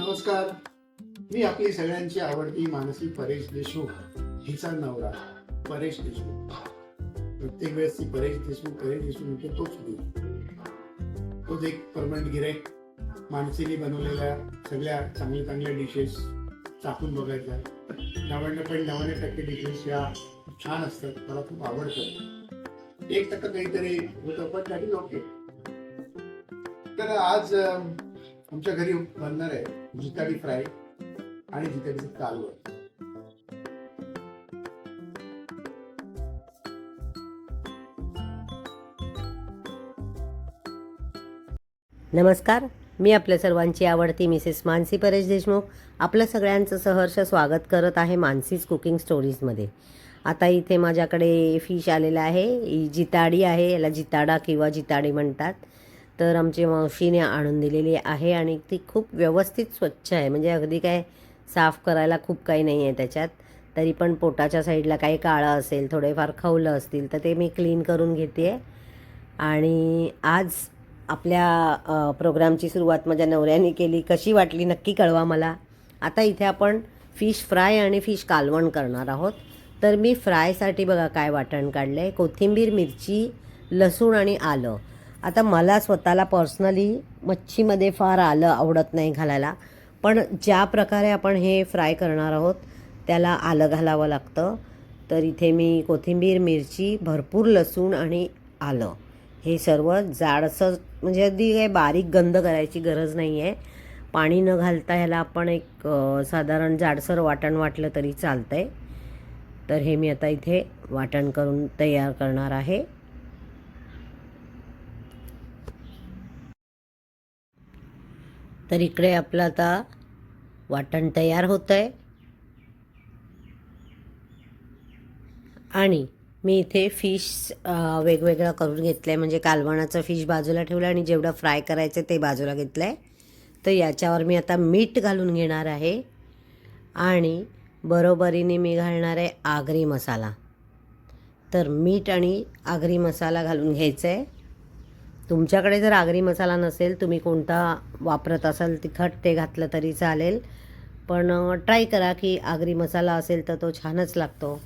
नमस्कार. मी आपली सगळ्यांची आवडती मानसी परेश देशमुख. हिचा नवरा परेश देशमुख. प्रत्येक वेळेस ती परेश देशमुख परेश देशमुख म्हणजे तोच मी. तोच एक परमनंट गिराईक मानसीने बनवलेल्या सगळ्या चांगल्या चांगल्या डिशेस चाकून बघायच्या. नव्याण्णव पॉईंट नव्याण्णव टक्के डिशेस या खूप छान असतात. मला खूप आवडतात एक टक्का काहीतरी होतं पण ओके तर आज आमच्या घरी बनणार आहे जिताडी फ्राय आणि जिताडीचं कालवण नमस्कार मी आपल्या सर्वांची आवडती मिसेस मानसी परेश देशमुख. आपलं सगळ्यांचं सहर्ष स्वागत करत आहे मानसीज कुकिंग स्टोरीजमध्ये. आता इथे माझ्याकडे फिश आलेलं आहे ही जिताडी आहे याला जिताडा किंवा जिताडी म्हणतात. तर आमची मावशीने आणून दिलेली आहे आणि ती खूप व्यवस्थित स्वच्छ आहे. म्हणजे अगदी काय साफ करायला खूप काही नाही आहे त्याच्यात. तरी पण पोटाच्या साईडला काही काळं असेल थोडेफार खवलं असतील तर ते मी क्लीन करून घेते आणि आज आपल्या प्रोग्रामची सुरुवात माझ्या नवऱ्याने केली. कशी वाटली नक्की कळवा मला. आता इथे आपण फिश फ्राय आणि फिश कालवण करणार आहोत. तर मी फ्रायसाठी बघा काय वाटण काढलं आहे कोथिंबीर मिरची लसूण आणि आलं. आता मला स्वतःला पर्सनली मच्छीमध्ये फार आलं आवडत नाही घालायला. पण ज्या प्रकारे आपण हे फ्राय करणार आहोत त्याला आलं घालावं लागतं. तर इथे मी कोथिंबीर मिरची भरपूर लसूण आणि आलं. हे सर्व जाडसं म्हणजे अगदी काही बारीक गंध करायची गरज नाही आहे पाणी न घालता ह्याला आपण एक साधारण जाडसर वाटण वाटलं तरी चालतं आहे तर हे मी आता इथे वाटण करून तयार करणार आहे. तर इकडे आपलं आता वाटण तयार होतं आहे आणि मी इथे फिश वेगवेगळं करून घेतलं आहे म्हणजे कालवणाचं फिश बाजूला ठेवलं आणि जेवढं फ्राय करायचं ते बाजूला घेतलं आहे तर याच्यावर मी आता मीठ घालून घेणार आहे. आणि बरोबरीने मी घालणार आहे आगरी मसाला. तर मीठ आणि आगरी मसाला घालून घ्यायचं आहे तुमच्याकडे जर आगरी मसाला नसेल तुम्ही कोणता वापरत असाल तिखट ते घातलं तरी चालेल. पण ट्राय करा की आगरी मसाला असेल तर तो छानच लागतो.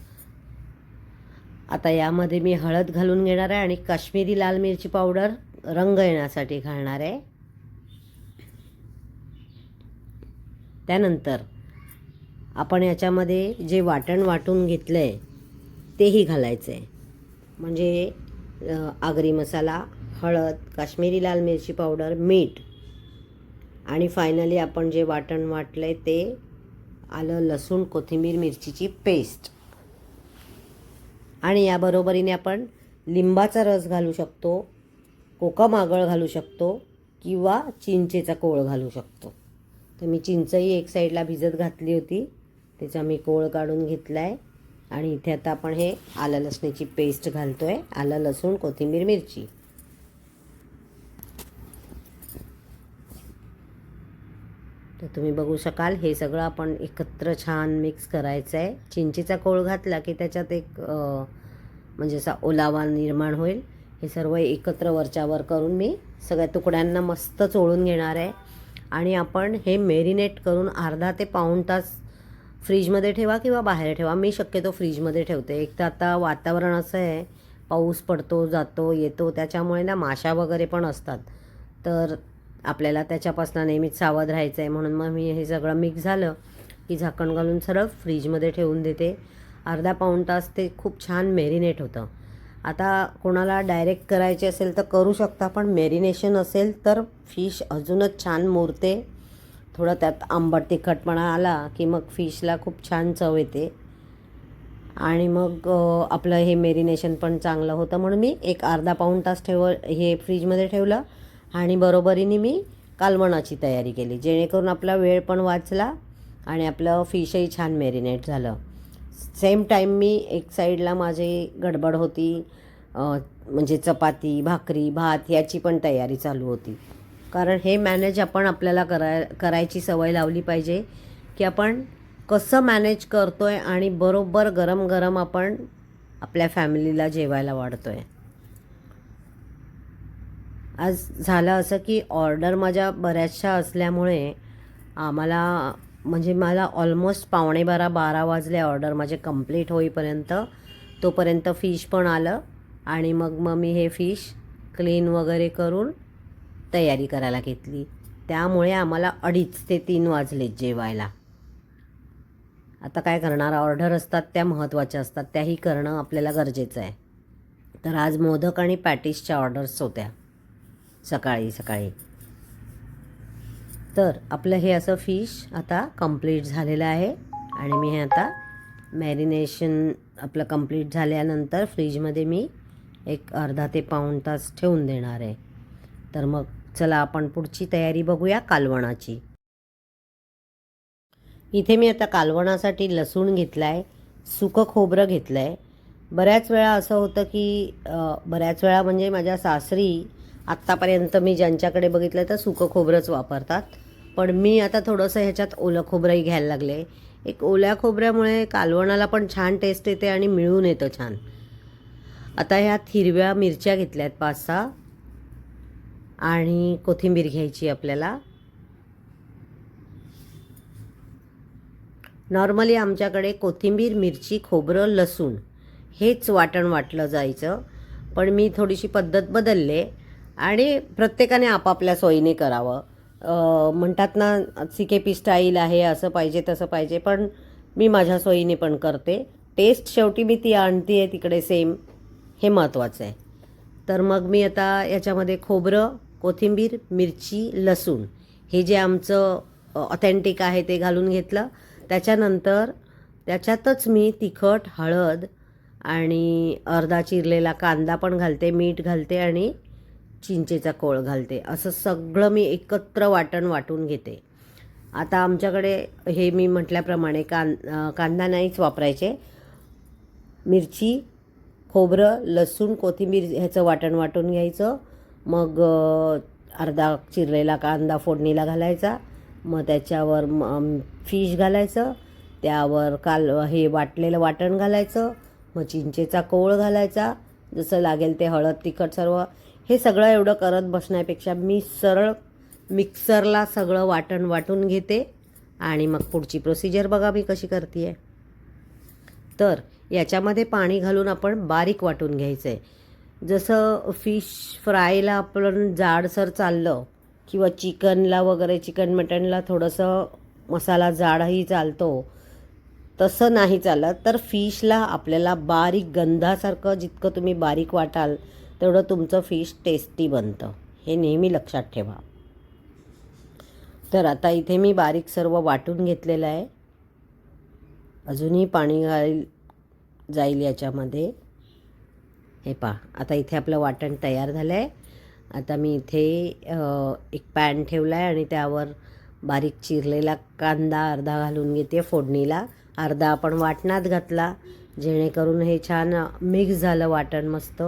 आता यामध्ये मी हळद घालून घेणार आहे आणि काश्मीरी लाल मिरची पावडर रंग येण्यासाठी घालणार आहे. त्यानंतर आपण याच्यामध्ये जे वाटण वाटून घेतलं आहे तेही घालायचं आहे म्हणजे आगरी मसाला हळद काश्मीरी लाल मिरची पावडर मीठ. आणि फायनली आपण जे वाटण वाटलं आहे ते आलं लसूण कोथिंबीर मिरचीची पेस्ट आणि या बरोबरीने आपण लिंबाचा रस घालू शकतो कोकम आगळ घालू शकतो किंवा चिंचेचा कोळ घालू शकतो. तर मी चिंचही एक साईडला भिजत घातली होती त्याचा मी कोळ काढून घेतला आहे आणि इथे आता आपण हे आलं लसणीची पेस्ट घालतो आहे आलं लसूण कोथिंबीर मिरची. तर तुम्ही बघू शकाल हे सगळं आपण एकत्र छान मिक्स करायचं आहे चिंचेचा कोळ घातला की त्याच्यात एक म्हणजे असा ओलावा निर्माण होईल. हे सर्व एकत्र वरच्यावर करून मी सगळ्या तुकड्यांना मस्त चोळून घेणार आहे. आणि आपण हे मेरिनेट करून अर्धा ते पाऊण तास फ्रीजमध्ये ठेवा किंवा बाहेर ठेवा. मी शक्यतो फ्रीजमध्ये ठेवते. एक तर आता वातावरण असं आहे पाऊस पडतो जातो येतो त्याच्यामुळे ना माशा वगैरे पण असतात. तर आपल्याला त्याच्यापासून नेहमीच सावध राहायचं आहे म्हणून मग मी हे सगळं मिक्स झालं की झाकण घालून सरळ फ्रीजमध्ये ठेवून देते. अर्धा पाऊण तास ते खूप छान मेरिनेट होतं. आता कोणाला डायरेक्ट करायचे असेल तर करू शकता पण मेरिनेशन असेल तर फिश अजूनच छान मुरते. थोडं त्यात आंबट तिखटपणा आला की मग फिशला खूप छान चव येते. आणि मग आपलं हे मेरिनेशन पण चांगलं होतं म्हणून मी एक अर्धा पाऊण तास ठेव हे फ्रीजमध्ये ठेवलं. आणि बरोबरीने मी कालवणाची तयारी केली जेणेकरून आपला वेळ पण वाचला आणि आपलं फिशही छान मेरिनेट झालं. सेम टाईम मी एक साईडला माझी गडबड होती म्हणजे चपाती भाकरी भात याची पण तयारी चालू होती. कारण हे मॅनेज आपण आपल्याला कराय करायची सवय लावली पाहिजे की आपण कसं मॅनेज करतो आहे आणि बरोबर गरम गरम आपण आपल्या फॅमिलीला जेवायला वाढतो आहे आज झालं असं की ऑर्डर माझ्या बऱ्याचशा असल्यामुळे आम्हाला म्हणजे मला ऑलमोस्ट पावणे बारा बारा वाजले ऑर्डर माझे कंप्लीट होईपर्यंत. तोपर्यंत फिश पण आलं आणि मग मग मी हे फिश क्लीन वगैरे करून तयारी करायला घेतली. त्यामुळे आम्हाला अडीच ते तीन वाजले जेवायला. आता काय करणार ऑर्डर असतात त्या महत्त्वाच्या असतात त्याही करणं आपल्याला गरजेचं आहे. तर आज मोदक आणि पॅटिसच्या ऑर्डर्स होत्या. सकाळी सकाळी. तर आपलं हे असं फिश आता कंप्लीट झालेलं आहे. आणि मी हे आता मॅरिनेशन आपलं कंप्लीट झाल्यानंतर फ्रीजमध्ये मी एक अर्धा ते पाऊण तास ठेवून देणार आहे. तर मग चला आपण पुढची तयारी बघूया कालवणाची. इथे मी आता कालवणासाठी लसूण घेतला आहे सुकं खोबरं घेतलं आहे बऱ्याच वेळा असं होतं की बऱ्याच वेळा म्हणजे माझ्या सासरी आत्तापर्यंत मी ज्यांच्याकडे बघितलं तर सुकं खोबरंच वापरतात. पण मी आता थोडंसं ह्याच्यात ओलं खोबरंही घ्यायला लागले. एक ओल्या खोबऱ्यामुळे कालवणाला पण छान टेस्ट येते आणि मिळून येतं छान. आता ह्यात हिरव्या मिरच्या घेतल्या आहेत पाच सहा आणि कोथिंबीर घ्यायची आपल्याला. नॉर्मली आमच्याकडे कोथिंबीर मिरची खोबरं लसूण हेच वाटण वाटलं जायचं. पण मी थोडीशी पद्धत बदलले. आणि प्रत्येकाने आपापल्या सोयीने करावं. म्हणतात ना सी के पी स्टाईल आहे असं पाहिजे तसं पाहिजे पण मी माझ्या सोयीने पण करते. टेस्ट शेवटी मी ती आणते आहे तिकडे सेम हे महत्त्वाचं आहे. तर मग मी आता याच्यामध्ये खोबरं कोथिंबीर मिरची लसूण हे जे आमचं ऑथेंटिक आहे ते घालून घेतलं. त्याच्यानंतर त्याच्यातच मी तिखट हळद आणि अर्धा चिरलेला कांदा पण घालते मीठ घालते आणि चिंचेचा कोळ घालते. असं सगळं मी एकत्र वाटण वाटून घेते. आता आमच्याकडे हे मी म्हटल्याप्रमाणे कां कांदा नाहीच वापरायचे. मिरची खोबरं लसूण कोथिंबीर ह्याचं वाटण वाटून घ्यायचं. मग अर्धा चिरलेला कांदा फोडणीला घालायचा. मग त्याच्यावर म फिश घालायचं. त्यावर काल हे वाटलेलं वाटण घालायचं. मग चिंचेचा कोळ घालायचा. जसं लागेल ते हळद तिखट सर्व हे सगळं एवढं करत बसण्यापेक्षा मी सरळ मिक्सरला सगळं वाटण वाटून घेते आणि मग पुढची प्रोसिजर बघा मी कशी करते आहे तर याच्यामध्ये पाणी घालून आपण बारीक वाटून घ्यायचं आहे जसं फिश फ्रायला आपण जाडसर चाललं किंवा चिकनला वगैरे चिकन मटनला थोडंसं मसाला जाडही चालतो तसं नाही चालत. तर फिशला आपल्याला बारीक गंधासारखं जितकं तुम्ही बारीक वाटाल तेवढं तुमचं फिश टेस्टी बनतं. हे नेहमी लक्षात ठेवा. तर आता इथे मी बारीक सर्व वाटून घेतलेलं आहे. अजूनही पाणी घाल जाईल याच्यामध्ये. हे पहा आता इथे आपलं वाटण तयार झालं आहे आता मी इथे एक पॅन ठेवला आहे आणि त्यावर बारीक चिरलेला कांदा अर्धा घालून घेते फोडणीला. अर्धा आपण वाटणात घातला जेणेकरून हे छान मिक्स झालं वाटण मस्त.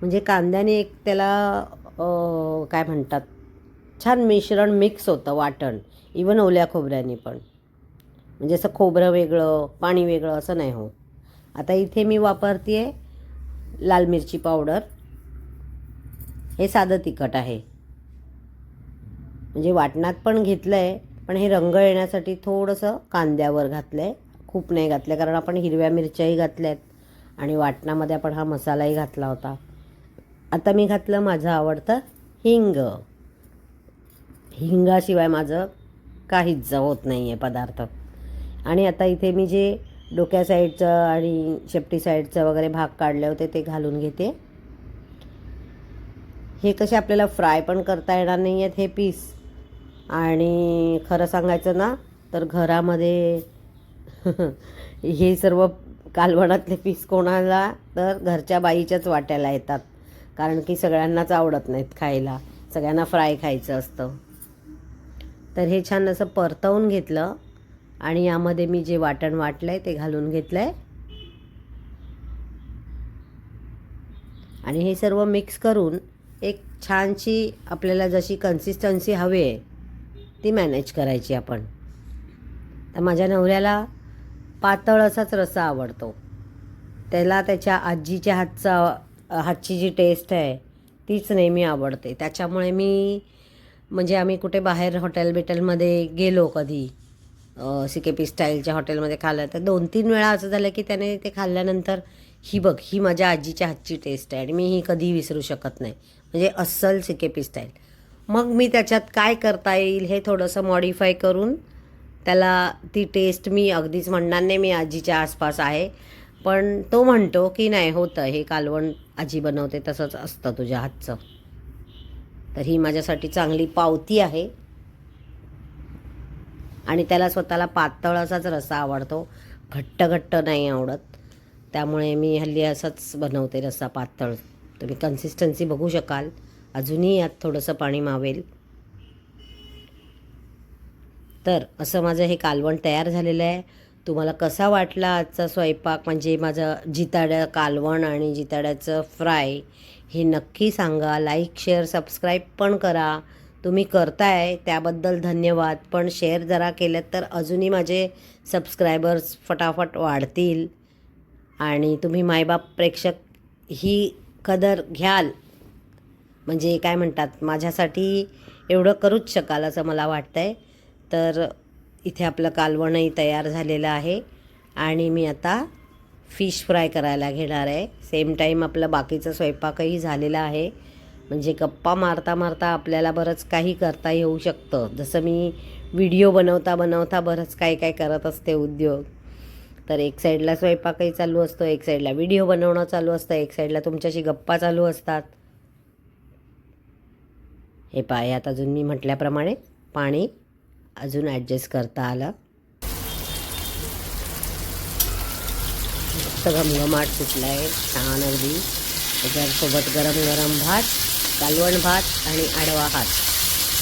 म्हणजे कांद्याने एक त्याला काय म्हणतात? छान मिश्रण मिक्स होतं वाटण. इवन ओल्या खोबऱ्याने पण. म्हणजे असं खोबरं वेगळं पाणी वेगळं असं नाही होत. आता इथे मी वापरते आहे लाल मिरची पावडर. हे साधं तिखट आहे. म्हणजे वाटणात पण घेतलं आहे पण हे रंग येण्यासाठी थोडंसं कांद्यावर घातलं आहे खूप नाही घातलं कारण आपण हिरव्या मिरच्याही घातल्या आहेत आणि वाटणामध्ये आपण हा मसालाही घातला होता. आता मी घातलं माझं आवडतं हिंग. हिंगाशिवाय माझं काहीच होत नाही आहे पदार्थ. आणि आता इथे मी जे डोक्या साईडचं आणि शेपटी साईडचं वगैरे भाग काढले होते ते घालून घेते. हे कसे आपल्याला फ्राय पण करता येणार नाही आहेत हे पीस. आणि खरं सांगायचं ना तर घरामध्ये हे सर्व कालवणातले पीस कोणाला तर घरच्या बाईच्याच वाट्याला येतात. कारण की सगळ्यांनाच आवडत नाहीत खायला. सगळ्यांना फ्राय खायचं असतं. तर हे छान असं परतवून घेतलं आणि यामध्ये मी जे वाटण वाटलं आहे ते घालून घेतलं आहे आणि हे सर्व मिक्स करून एक छानशी आपल्याला जशी कन्सिस्टन्सी हवी आहे ती मॅनेज करायची आपण. तर माझ्या नवऱ्याला पातळ असाच रस्सा आवडतो. त्याला त्याच्या आजीच्या हातचा हातची जी टेस्ट आहे तीच नेहमी आवडते. त्याच्यामुळे मी म्हणजे आम्ही कुठे बाहेर हॉटेल बिटेलमध्ये गेलो कधी सी के पी स्टाईलच्या हॉटेलमध्ये खाल्लं तर दोन तीन वेळा असं झालं की त्याने ते खाल्ल्यानंतर ही बघ ही माझ्या आजीच्या हातची टेस्ट आहे आणि मी ही कधी विसरू शकत नाही. म्हणजे अस्सल सी के पी स्टाईल मग मी त्याच्यात काय करता येईल हे थोडंसं मॉडिफाय करून त्याला ती टेस्ट मी अगदीच म्हणणार नाही मी आजीच्या आसपास आहे. पण तो म्हणतो की नाही होतं हे कालवण आजी बनवते तसंच असतं तुझ्या हातचं. तर ही माझ्यासाठी चांगली पावती आहे. आणि त्याला स्वतःला पातळ असाच रस्सा आवडतो. घट्ट घट्ट नाही आवडत. त्यामुळे मी हल्ली असंच बनवते रस्सा पातळ. तुम्ही कन्सिस्टन्सी बघू शकाल. अजूनही यात थोडंसं पाणी मावेल. तर असं माझं हे कालवण तयार झालेलं आहे. तुम्हाला कसा वाटला आजचा स्वयंपाक? म्हणजे माझं जिताड्या कालवण आणि जिताड्याचं फ्राय हे नक्की सांगा. लाईक शेअर सबस्क्राईब पण करा. तुम्ही करताय त्याबद्दल धन्यवाद. पण शेअर जरा केलं तर अजूनही माझे सबस्क्रायबर्स फटाफट वाढतील. आणि तुम्ही मायबाप प्रेक्षक ही कदर घ्याल. म्हणजे काय म्हणतात माझ्यासाठी एवढं करूच शकाल असं मला वाटतं आहे तर इथे आपलं कालवणही तयार झालेलं आहे. आणि मी आता फिश फ्राय करायला घेणार आहे. सेम टाईम आपलं बाकीचं स्वयंपाकही झालेला आहे. म्हणजे गप्पा मारता मारता आपल्याला बरंच काही करता येऊ शकतं. जसं मी व्हिडिओ बनवता बनवता बरंच काय काय करत असते उद्योग. तर एक साईडला स्वयंपाकही चालू असतो एक साईडला व्हिडिओ बनवणं चालू असतं एक साईडला तुमच्याशी गप्पा चालू असतात. हे पाय आता अजून मी म्हटल्याप्रमाणे पाणी अजून ॲडजस्ट करता आलं. मस्त घमघमाट सुटला आहे छान अगदी. त्याच्यासोबत गरम गरम भात कालवण भात आणि आडवा भात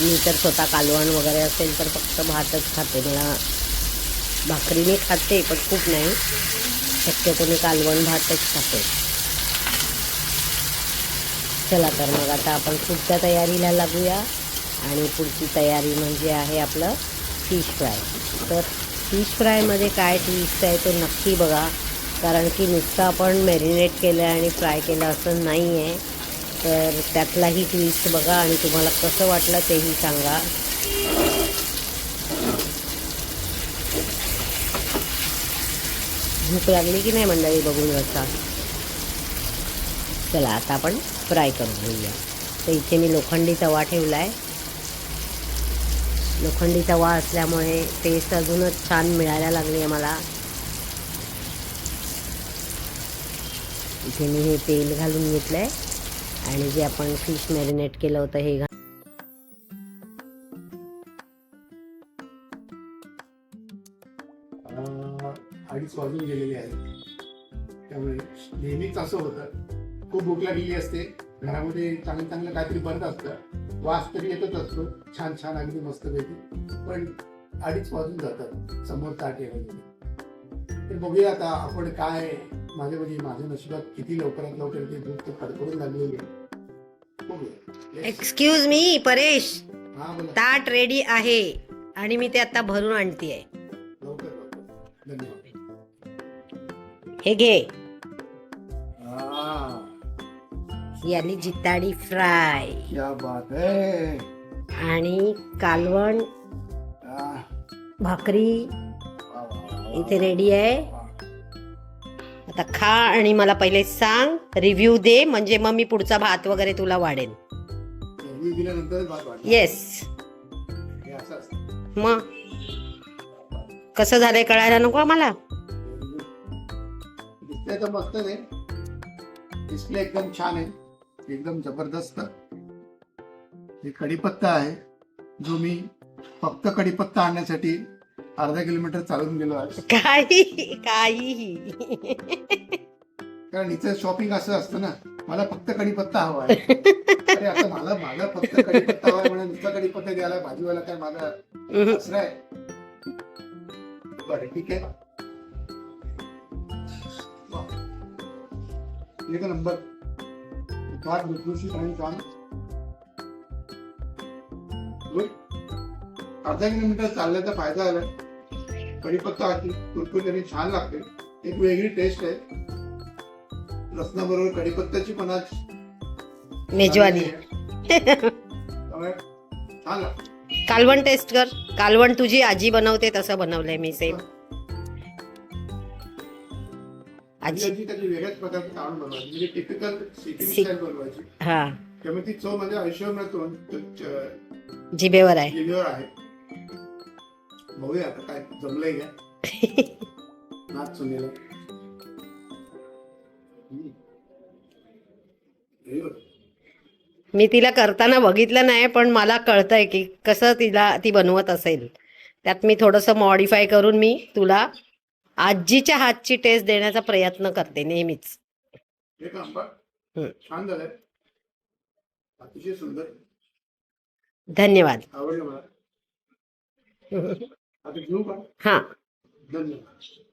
मी तर स्वतः कालवण वगैरे असेल तर फक्त भातच खाते. मला भाकरीने खाते पण खूप नाही. शक्यतो मी कालवण भातच खाते. चला तर मग आता आपण पुढच्या तयारीला लागूया. आणि पुढची तयारी म्हणजे आहे आपलं फिश फ्राय तर फिश फ्रायमध्ये काय ट्विस्ट आहे तो नक्की बघा. कारण की नुसतं आपण मॅरिनेट केलं आणि फ्राय केलं असं नाही आहे तर त्यातलाही ट्विस्ट बघा आणि तुम्हाला कसं वाटलं तेही सांगा. भूक लागली की नाही मंडळी बघून रस्ता चला आता आपण फ्राय करून घेऊया. तर इथे मी लोखंडी तवा ठेवला आहे लोखंडी तवा असल्यामुळे टेस्ट अजूनच छान मिळायला लागली आहे मला. इथे मी हे तेल घालून घेतलं आहे आणि जे आपण फिश मॅरिनेट केलं होतं हे घा अडीच वाजून गेलेली आहे. त्यामुळे नेहमीच असं होतं. खूप भूक लागलेली असते. घरामध्ये चांगलं चांगलं काहीतरी बनत असतं. वास तरी येतच असतो. छान छान अगदी मस्तपैकी पण अडीच वाजून जातात. समोर ताट येण्यामध्ये तर बघूया आता आपण काय माझ्या म्हणजे माझ्या नशिबात किती लवकरात लवकर ते दूध तर कडकडून लागलेली आहे. बघूया. Excuse me Paresh. हा बोला. ताट रेडी आहे. आणि मी ते आता भरून आणतीये. लवकर लवकर. धन्यवाद. हे घे. ही आली जिताडी फ्राय. क्या बात है. आणि कालवण भाकरी इथे रेडी आहे. आता खा आणि मला पहिले सांग रिव्ह्यू दे म्हणजे मग मी पुढचा भात वगैरे तुला वाढला. येस. मग? कसं झालंय कळायला नको आम्हाला? एकदम छान आहे. एकदम जबरदस्त. हे कढीपत्ता आहे. जो मी फक्त कढीपत्ता आणण्यासाठी अर्धा किलोमीटर चालून गेलो आहे. काही काहीही कारण इथे शॉपिंग असं असतं ना मला फक्त कढीपत्ता हवा आहे. अरे आता मला मला फक्त कढीपत्ता हवा आहे म्हणून नुसता कढीपत्ता द्यायला भाजीवाला काय माझा. दसरा आहे. बरं ठीक आहे. एक नंबर फार लुसलुशीत आणि छान Good. अर्धा किलोमीटर चालल्याचा फायदा आला कढीपत्ता अशी कुरकुरीत आणि छान लागते एक वेगळी टेस्ट आहे। लसणाबरोबर कढीपत्त्याची पण आज मेजवानी त्यामुळे छान लागतं. कालवण टेस्ट कर. कालवण तुझी आजी बनवते तसं बनवलंय मी सेम आजी त्याची वेगळ्याच प्रकारचे काढून बनवायची म्हणजे टिपिकल सिटी स्टाईल बनवायची. हा. त्यामुळे ती चव म्हणजे आयुष्यभरातून जिभेवर आहे. जिभेवर आहे. बघूया आता काय जमलंय का? नाच सुनेला. मी तिला करताना बघितलं नाही पण मला कळतंय की कसं तिला ती बनवत असेल. त्यात मी थोडंसं मॉडिफाय करून मी तुला आजीच्या हातची टेस्ट देण्याचा प्रयत्न करते नेहमीच. धन्यवाद. आवडलं मला. आता घेऊ का? हां. धन्यवाद.